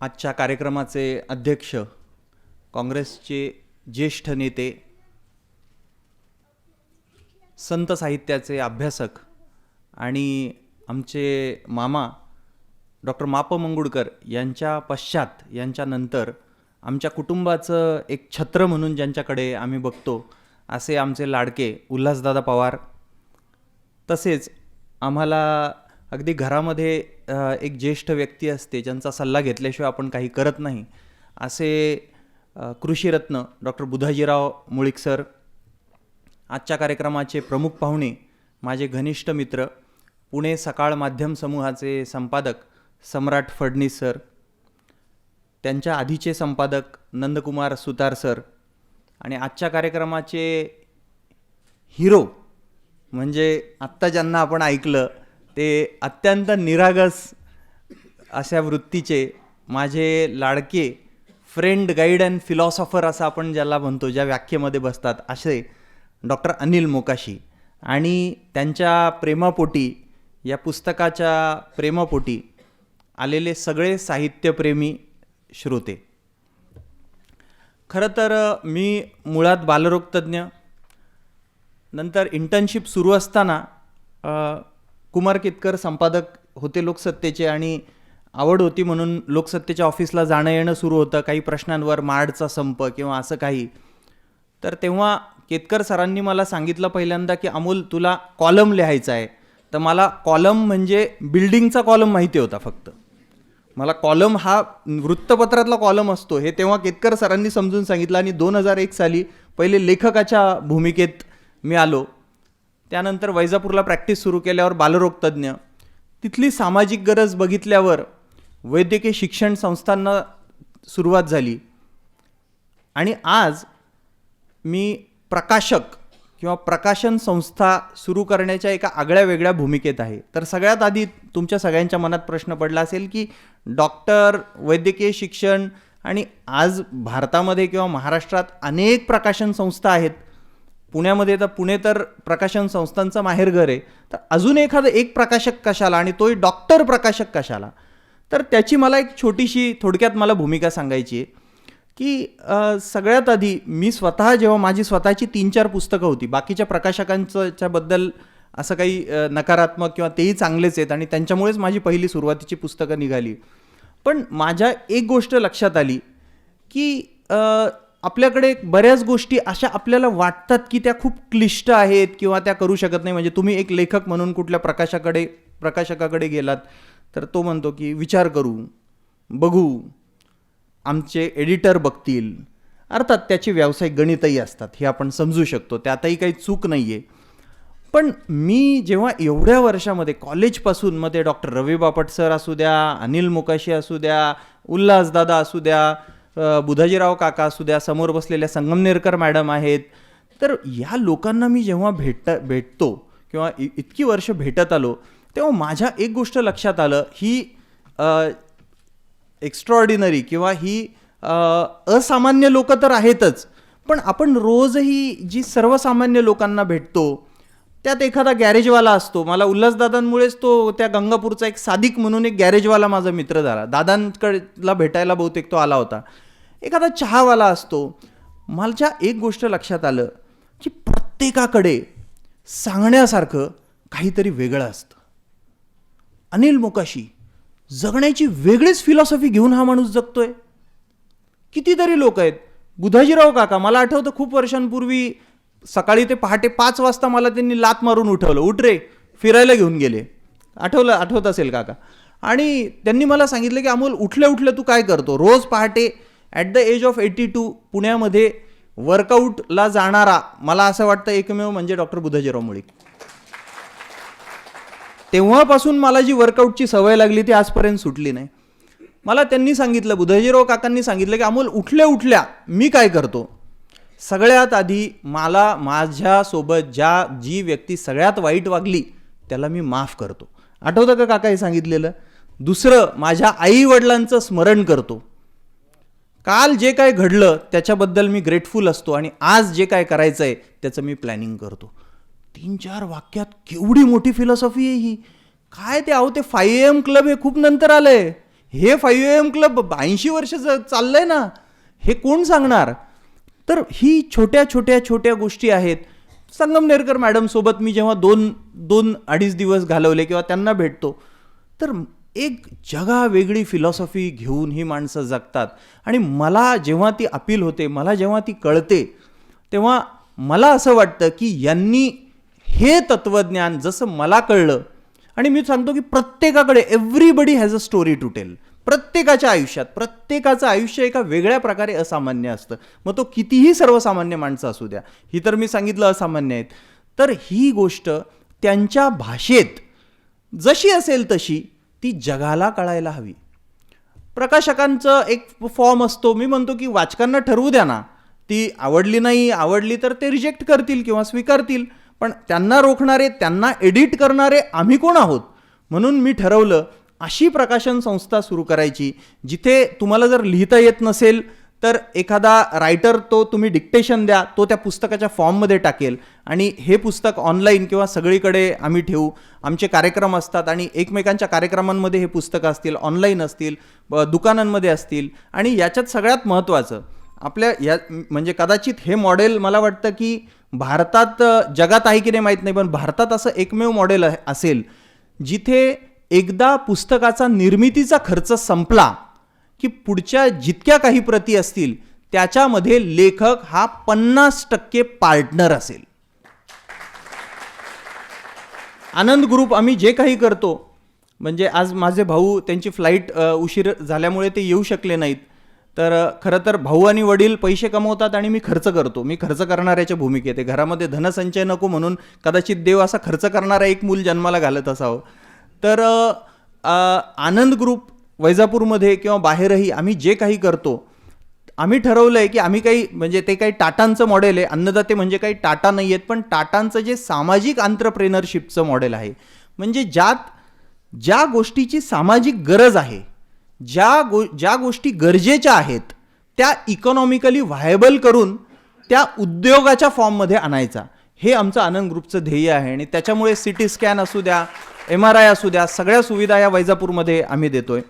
आजच्या कार्यक्रमाचे अध्यक्ष काँग्रेसचे ज्येष्ठ नेते संत साहित्याचे अभ्यासक आणि आमचे मामा डॉक्टर माप मंगुडकर यांच्या पश्चात यांच्यानंतर आमच्या कुटुंबाचं एक छत्र म्हणून ज्यांच्याकडे आम्ही बघतो असे आमचे लाडके उल्हासदादा पवार. तसेच आम्हाला अगदी घरामध्ये एक ज्येष्ठ व्यक्ती असते ज्यांचा सल्ला घेतल्याशिवाय आपण काही करत नाही असे कृषीरत्न डॉक्टर बुधाजीराव मुळीक सर आजच्या कार्यक्रमाचे प्रमुख पाहुणे माझे घनिष्ठ मित्र पुणे सकाळ माध्यम समूहाचे संपादक सम्राट फडणीस सर त्यांच्या आधीचे संपादक नंदकुमार सुतार सर आणि आजच्या कार्यक्रमाचे हिरो म्हणजे आत्ता ज्यांना आपण ऐकलं ते अत्यंत निरागस अशा वृत्तीचे माझे लाडके फ्रेंड गाईड अँड फिलॉसॉफर असं आपण ज्याला म्हणतो ज्या व्याख्येमध्ये बसतात असे डॉक्टर अनिल मोकाशी. आणि त्यांच्या प्रेमापोटी या पुस्तकाच्या प्रेमापोटी आलेले सगळे साहित्यप्रेमी श्रोते. खरं तर मी मुळात बालरोगतज्ञ. नंतर इंटर्नशिप सुरू असताना कुमार केतकर संपादक होते लोकसत्तेचे आणि आवड होती म्हणून लोकसत्तेच्या ऑफिसला जाणं येणं सुरू होतं. काही प्रश्नांवर माडचा संप किंवा असं काही. तर तेव्हा केतकर सरांनी मला सांगितलं पहिल्यांदा की अमोल तुला कॉलम लिहायचा आहे. तर मला कॉलम म्हणजे बिल्डिंगचा कॉलम माहिती होता फक्त. मला कॉलम हा वृत्तपत्रातला कॉलम असतो. हे तेव्हा केतकर सरांनी समजून सांगितलं आणि दोन हजार एक साली पहिले लेखकाच्या भूमिकेत मी आलो. त्यानंतर वैजापूरला प्रॅक्टिस सुरू केल्यावर बालरोगतज्ञ तिथली सामाजिक गरज बघितल्यावर वैद्यकीय शिक्षण संस्थांना सुरुवात झाली. आणि आज मी प्रकाशक किंवा प्रकाशन संस्था सुरू करण्याच्या एका आगळ्या वेगळ्या भूमिकेत आहे. तर सगळ्यात आधी तुमच्या सगळ्यांच्या मनात प्रश्न पडला असेल की डॉक्टर वैद्यकीय शिक्षण आणि आज भारतामध्ये किंवा महाराष्ट्रात अनेक प्रकाशन संस्था आहेत. पुण्यामध्ये तर पुणे तर प्रकाशन संस्थांचं माहेरघर आहे. तर अजून एखादं एक प्रकाशक कशाला आणि तोही डॉक्टर प्रकाशक कशाला? तर त्याची मला एक छोटीशी थोडक्यात मला भूमिका सांगायची आहे. की सगळ्यात आधी मी स्वतः जेव्हा माझी स्वतःची तीन चार पुस्तकं होती बाकीच्या प्रकाशकांच्याबद्दल असं काही नकारात्मक किंवा तेही चांगलेच आहेत आणि त्यांच्यामुळेच माझी पहिली सुरुवातीची पुस्तकं निघाली. पण माझ्या एक गोष्ट लक्षात आली की आपल्याकडे बऱ्याच गोष्टी अशा आपल्याला वाटतात की त्या खूप क्लिष्ट आहेत किंवा त्या करू शकत नाही. म्हणजे तुम्ही एक लेखक म्हणून कुठल्या प्रकाशाकडे प्रकाशकाकडे गेलात तर तो म्हणतो की विचार करू बघू आमचे एडिटर बघतील. अर्थात त्याची व्यावसायिक गणितही असतात हे आपण समजू शकतो त्यातही काही चूक नाही आहे पण मी जेव्हा एवढ्या वर्षामध्ये कॉलेजपासून मध्ये डॉक्टर रवी बापट सर असू द्या अनिल मुकाशी असू द्या उल्हासदादा असू द्या बुधाजीराव काका असू द्या समोर बसलेल्या संगमनेरकर मॅडम आहेत. तर या लोकांना मी जेव्हा भेट भेटतो किंवा इ- इतकी वर्ष भेटत आलो तेव्हा माझ्या एक गोष्ट लक्षात आलं ही एक्स्ट्रॉर्डिनरी किंवा ही असामान्य लोक तर आहेतच पण आपण रोजही जी सर्वसामान्य लोकांना भेटतो त्यात एखादा गॅरेजवाला असतो. मला उल्हासदादांमुळेच तो त्या गंगापूरचा एक सादिक म्हणून एक गॅरेजवाला माझा मित्र झाला. दादांकडला भेटायला बहुतेक तो आला होता. एखादा चहावाला असतो. मला एक गोष्ट लक्षात आलं की प्रत्येकाकडे सांगण्यासारखं काहीतरी वेगळं असतं. अनिल मोकाशी जगण्याची वेगळीच फिलॉसॉफी घेऊन हा माणूस जगतोय. कितीतरी लोक आहेत. बुधाजीराव काका मला आठवतं खूप वर्षांपूर्वी सकाळी ते पहाटे पाच वाजता मला त्यांनी लात मारून उठवलं. उठ रे फिरायला घेऊन गेले. आठवलं आठवत असेल काका. आणि त्यांनी मला सांगितलं की अमोल उठल्या उठल्या तू काय करतो? रोज पहाटे at the age of eighty two पुण्यामध्ये वर्कआउटला जाणारा मला असं वाटतं एकमेव म्हणजे डॉक्टर बुधाजीराव मुळीक. तेव्हापासून मला जी वर्कआउटची सवय लागली ती आजपर्यंत सुटली नाही. मला त्यांनी सांगितलं बुधाजीराव काकांनी सांगितलं की अमोल उठल्या उठल्या मी काय करतो? सगळ्यात आधी मला माझ्यासोबत ज्या जी व्यक्ती सगळ्यात वाईट वागली त्याला मी माफ करतो. आठवतं का काका हे सांगितलेलं? दुसरं माझ्या आई वडिलांचं स्मरण करतो. काल जे काय घडलं त्याच्याबद्दल मी ग्रेटफुल असतो आणि आज जे काय करायचं आहे त्याचं मी प्लॅनिंग करतो. तीन चार वाक्यात केवढी मोठी फिलॉसॉफी आहे ही. काय ते अहो ते फाय एम क्लब हे खूप नंतर आलंय. हे फाईव्ह एम क्लब ऐंशी वर्ष चाललं चाललंय ना. हे कोण सांगणार? तर ही छोट्या छोट्या छोट्या गोष्टी आहेत. संगमनेरकर मॅडमसोबत मी जेव्हा दोन दोन अडीच दिवस घालवले किंवा त्यांना भेटतो तर एक जगा वेगळी फिलॉसॉफी घेऊन ही माणसं जगतात. आणि मला जेव्हा ती अपील होते मला जेव्हा ती कळते तेव्हा मला असं वाटतं की यांनी हे तत्त्वज्ञान जसं मला कळलं आणि मी सांगतो की प्रत्येकाकडे everybody has a story to tell प्रत्येकाच्या आयुष्यात प्रत्येकाचं आयुष्य एका वेगळ्या प्रकारे असामान्य असतं. मग तो कितीही सर्वसामान्य माणसं असू द्या ही तर मी सांगितलं असामान्य आहेत. तर ही गोष्ट त्यांच्या भाषेत जशी असेल तशी ती जगाला कळायला हवी. प्रकाशकांचं एक फॉर्म असतो मी म्हणतो की वाचकांना ठरवू द्या ना. ती आवडली नाही आवडली तर ते रिजेक्ट करतील किंवा स्वीकारतील. पण त्यांना रोखणारे त्यांना एडिट करणारे आम्ही कोण आहोत? म्हणून मी ठरवलं अशी प्रकाशन संस्था सुरू करायची जिथे तुम्हाला जर लिहिता येत नसेल तर एखादा रायटर तो तुम्ही डिक्टेशन द्या तो त्या पुस्तकाच्या फॉर्ममध्ये टाकेल. आणि हे पुस्तक ऑनलाईन किंवा सगळीकडे आम्ही ठेवू. आमचे कार्यक्रम असतात आणि एकमेकांच्या कार्यक्रमांमध्ये हे पुस्तकं असतील ऑनलाईन असतील दुकानांमध्ये असतील. आणि याच्यात सगळ्यात महत्त्वाचं आपल्या या म्हणजे कदाचित हे मॉडेल मला वाटतं की भारतात जगात आहे की नाही माहीत नाही पण भारतात असं एकमेव मॉडेल आहे- असेल जिथे एकदा पुस्तकाचा निर्मितीचा खर्च संपला की पुढच्या जितक्या काही प्रती असतील त्याच्यामध्ये लेखक हा पन्नास टक्के पार्टनर असेल. आनंद ग्रुप आम्ही जे काही करतो म्हणजे आज माझे भाऊ त्यांची फ्लाईट उशीर झाल्यामुळे ते येऊ शकले नाहीत. तर खरं तर भाऊ आणि वडील पैसे कमवतात आणि मी खर्च करतो. मी खर्च करणाऱ्याच्या भूमिकेत आहे. घरामध्ये धनसंचय नको म्हणून कदाचित देव असा खर्च करणारा एक मूल जन्माला घालत असावं. तर आनंद ग्रुप वैजापूरमध्ये किंवा बाहेरही आम्ही जे काही करतो आम्ही ठरवलं आहे की आम्ही काही म्हणजे ते काही टाटांचं मॉडेल आहे. अन्नदाते म्हणजे काही टाटा नाही आहेत पण टाटांचं जे सामाजिक आंत्रप्रेनरशिपचं मॉडेल आहे. म्हणजे ज्यात ज्या गोष्टीची सामाजिक गरज आहे ज्या गो ज्या गोष्टी गरजेच्या आहेत त्या इकॉनॉमिकली व्हायबल करून त्या उद्योगाच्या फॉर्ममध्ये आणायचा. हे आमचं आनंद ग्रुपचं ध्येय आहे आणि त्याच्यामुळे सी टी स्कॅन असू द्या एम आर आय असू द्या सगळ्या सुविधा या वैजापूरमध्ये आम्ही देतोय.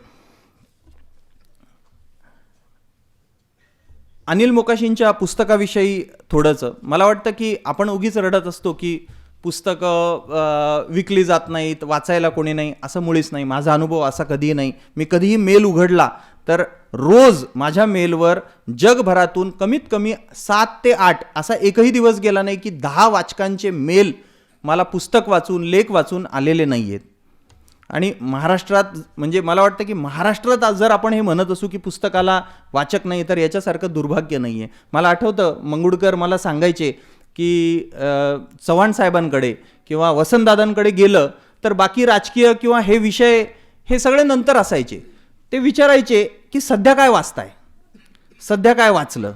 अनिल मोकाशींच्या पुस्तकाविषयी थोडंसं. मला वाटतं की आपण उगीच रडत असतो की पुस्तकं विकली जात नाहीत वाचायला कोणी नाही असं मुळीच नाही. माझा अनुभव असा कधीही नाही. मी कधीही मेल उघडला तर रोज माझ्या मेलवर जगभरातून कमीत कमी सात ते आठ असा एकही दिवस गेला नाही की दहा वाचकांचे मेल मला पुस्तक वाचून लेख वाचून आलेले नाही आहेत आणि महाराष्ट्रात म्हणजे मला वाटतं की महाराष्ट्रात आज जर आपण हे म्हणत असू की पुस्तकाला वाचक नाही तर याच्यासारखं दुर्भाग्य नाही आहे मला आठवतं मंगुडकर मला सांगायचे की चव्हाण साहेबांकडे किंवा वसंतदादांकडे गेलं तर बाकी राजकीय किंवा हे विषय हे सगळे नंतर असायचे. ते विचारायचे की सध्या काय वाचताय? सध्या काय वाचलं?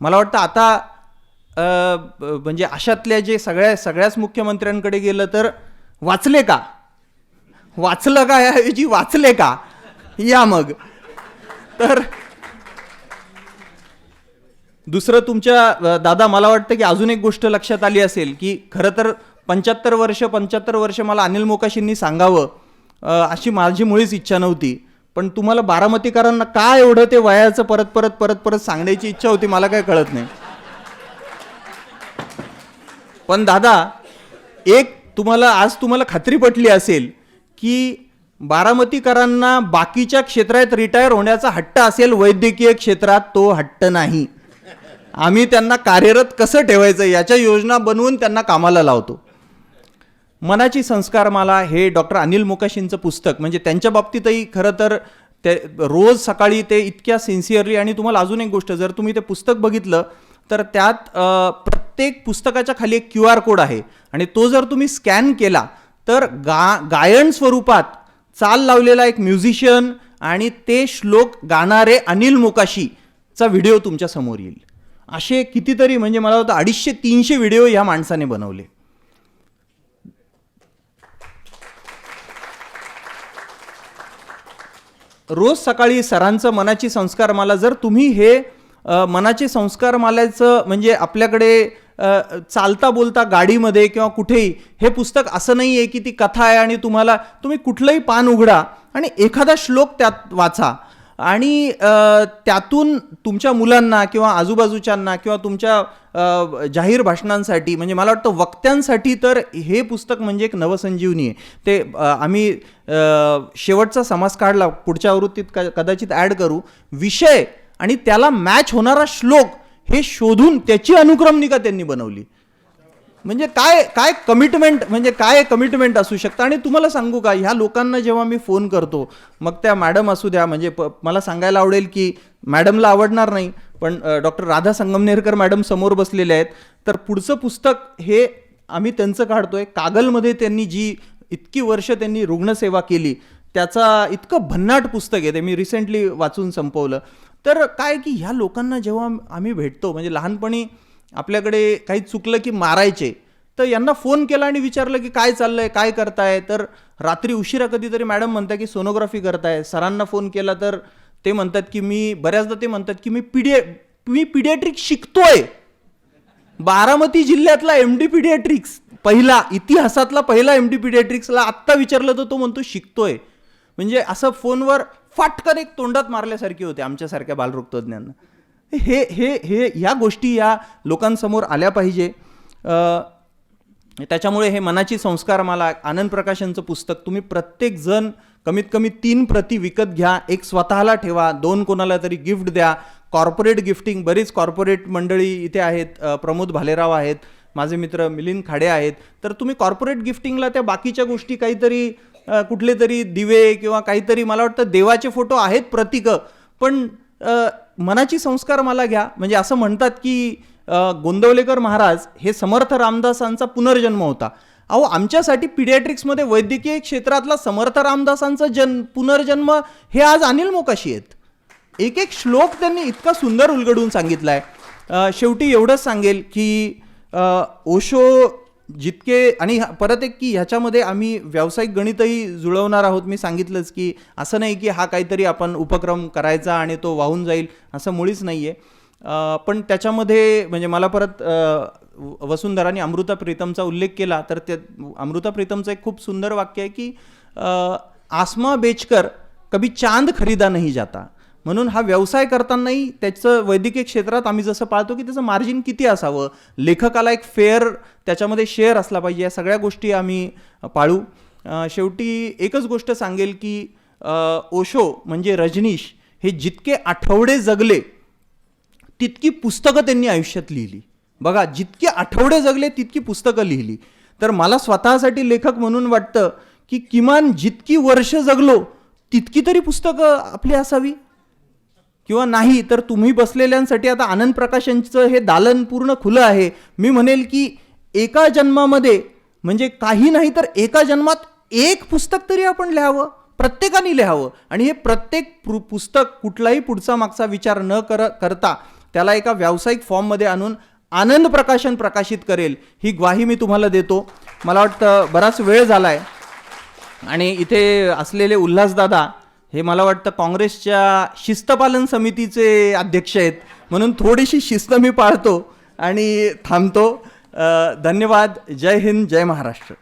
मला वाटतं आता म्हणजे अशातल्या जे सगळ्या सगळ्याच मुख्यमंत्र्यांकडे गेलं तर वाचले का? वाचलं का याऐवजी वाचले का? या मग. तर दुसरं तुमच्या दादा मला वाटतं की अजून एक गोष्ट लक्षात आली असेल की खरं तर पंच्याहत्तर वर्ष पंच्याहत्तर वर्ष मला अनिल मोकाशींनी सांगावं अशी माझी मुळीच इच्छा नव्हती. पण तुम्हाला बारामतीकरांना का एवढं ते वयाचं परत परत परत परत सांगण्याची इच्छा होती मला काय कळत नाही. पण दादा एक तुम्हाला आज तुम्हाला खात्री पटली असेल की बारामतीकरांना बाकीच्या क्षेत्रात रिटायर होण्याचा हट्ट असेल वैद्यकीय क्षेत्रात तो हट्ट नाही. आम्ही त्यांना कार्यरत कसं ठेवायचं याच्या योजना बनवून त्यांना कामाला लावतो. मनाची संस्कारमाला हे डॉक्टर अनिल मुकाशींचं पुस्तक म्हणजे त्यांच्या बाबतीतही खरं तर ते रोज सकाळी ते इतक्या सिन्सिअरली आणि तुम्हाला अजून एक गोष्ट जर तुम्ही ते पुस्तक बघितलं तर त्यात प्रत्येक पुस्तकाच्या खाली एक क्यू आर कोड आहे. आणि तो जर तुम्ही स्कॅन केला तर गा गायन स्वरूपात चाल लावलेला एक म्युझिशियन आणि ते श्लोक गाणारे अनिल मोकाशीचा व्हिडिओ तुमच्यासमोर येईल. असे कितीतरी म्हणजे मला वाटतं अडीचशे तीनशे व्हिडिओ ह्या माणसाने बनवले. रोज सकाळी सरांचं मनाची संस्कार माला जर तुम्ही हे मनाचे संस्कारमालाचं म्हणजे आपल्याकडे चालता बोलता गाडीमध्ये किंवा कुठेही हे पुस्तक असं नाही आहे की ती कथा आहे आणि तुम्हाला तुम्ही कुठलंही पान उघडा आणि एखादा श्लोक त्यात वाचा. आणि त्यातून तुमच्या मुलांना किंवा आजूबाजूच्यांना किंवा तुमच्या जाहीर भाषणांसाठी म्हणजे मला वाटतं वक्त्यांसाठी तर हे पुस्तक म्हणजे एक नवसंजीवनी आहे. ते आम्ही शेवटचा समास काढला पुढच्या आवृत्तीत क कदाचित ॲड करू. विषय आणि त्याला मॅच होणारा श्लोक हे शोधून त्याची अनुक्रमणिका त्यांनी बनवली. म्हणजे काय काय कमिटमेंट म्हणजे काय कमिटमेंट असू शकतं? आणि तुम्हाला सांगू का ह्या लोकांना जेव्हा मी फोन करतो मग त्या मॅडम असू द्या म्हणजे प मला सांगायला आवडेल की मॅडमला आवडणार नाही पण डॉक्टर राधा संगमनेरकर मॅडम समोर बसलेले आहेत. तर पुढचं पुस्तक हे आम्ही त्यांचं काढतोय. कागलमध्ये त्यांनी जी इतकी वर्ष त्यांनी रुग्णसेवा केली त्याचा इतकं भन्नाट पुस्तक आहे ते. मी रिसेंटली वाचून संपवलं. तर काय की ह्या लोकांना जेव्हा आम्ही भेटतो म्हणजे लहानपणी आपल्याकडे काही चुकलं की मारायचे तर यांना फोन केला आणि विचारलं की काय चाललंय काय करताय? तर रात्री उशिरा कधीतरी मॅडम म्हणताय की सोनोग्राफी करताय. सरांना फोन केला तर ते म्हणतात की मी बऱ्याचदा ते म्हणतात की मी पिडिया मी पिडियाट्रिक शिकतोय. बारामती जिल्ह्यातला एम डी पिडियाट्रिक्स पहिला इतिहासातला पहिला एम डी पिडियाट्रिक्सला आत्ता विचारलं तर तो म्हणतो शिकतोय. म्हणजे असं फोनवर फाटकन एक तोंडात मारल्यासारखी होते आमच्यासारख्या बालरोगतज्ञांना हे हे हे ह्या गोष्टी या लोकांसमोर आल्या पाहिजे. त्याच्यामुळे हे मनाची संस्कार मला आनंद प्रकाशनचं पुस्तक तुम्ही प्रत्येक जण कमीत कमी तीन प्रती विकत घ्या एक स्वतःला ठेवा दोन कोणाला तरी गिफ्ट द्या. कॉर्पोरेट गिफ्टिंग बरीच कॉर्पोरेट मंडळी इथे आहेत प्रमोद भालेराव आहेत माझे मित्र मिलिंद खाडे आहेत. तर तुम्ही कॉर्पोरेट गिफ्टिंगला त्या बाकीच्या गोष्टी काहीतरी कुठले तरी दिवे किंवा काहीतरी मला वाटतं देवाचे फोटो आहेत प्रतीकं पण मनाची संस्कार मला घ्या. म्हणजे असं म्हणतात की गोंदवलेकर महाराज हे समर्थ रामदासांचा पुनर्जन्म होता. अहो आमच्यासाठी पिडियाट्रिक्समध्ये वैद्यकीय क्षेत्रातला समर्थ रामदासांचा जन पुनर्जन्म हे आज अनिल मोकाशी आहेत. एक एक श्लोक त्यांनी इतका सुंदर उलगडून सांगितला आहे शेवटी एवढंच सांगेल की ओशो जितके आणि परत एक की ह्याच्यामध्ये आम्ही व्यावसायिक गणितही जुळवणार आहोत. मी सांगितलंच की असं नाही की हा काहीतरी आपण उपक्रम करायचा आणि तो वाहून जाईल असं मुळीच नाही आहे पण त्याच्यामध्ये म्हणजे मला परत व- वसुंधराने अमृता प्रीतमचा उल्लेख केला तर त्या अमृता प्रीतमचं एक खूप सुंदर वाक्य आहे की आसमा बेचकर कभी चांद खरीदा नाही जाता. म्हणून हा व्यवसाय करतानाही त्याचं वैद्यकीय क्षेत्रात आम्ही जसं पाळतो की त्याचं मार्जिन किती असावं? लेखकाला एक फेअर त्याच्यामध्ये शेअर असला पाहिजे या सगळ्या गोष्टी आम्ही पाळू. शेवटी एकच गोष्ट सांगेल की ओशो म्हणजे रजनीश हे जितके आठवडे जगले तितकी पुस्तकं त्यांनी आयुष्यात लिहिली. बघा जितके आठवडे जगले तितकी पुस्तकं लिहिली. तर मला स्वतःसाठी लेखक म्हणून वाटतं की किमान जितकी वर्ष जगलो तितकी तरी पुस्तकं आपली असावी. किंवा नाही तर तुम्ही बसलेल्यांसाठी आता आनंद प्रकाशनचं हे दालन पूर्ण खुलं आहे. मी म्हणेल की एका जन्मामध्ये म्हणजे काही नाही तर एका जन्मात एक पुस्तक तरी आपण लिहावं प्रत्येकाने लिहावं. आणि हे प्रत्येक पुस्तक कुठलाही पुढचा मागचा विचार न कर करता त्याला एका व्यावसायिक फॉर्ममध्ये आणून आनंद प्रकाशन प्रकाशित करेल. ही ग्वाही मी तुम्हाला देतो. मला वाटतं बराच वेळ झाला आहे आणि इथे असलेले उल्हासदादा हे मला वाटतं काँग्रेसच्या शिस्तपालन समितीचे अध्यक्ष आहेत. म्हणून थोडीशी शिस्त मी पाळतो आणि थांबतो. धन्यवाद. जय हिंद जय महाराष्ट्र.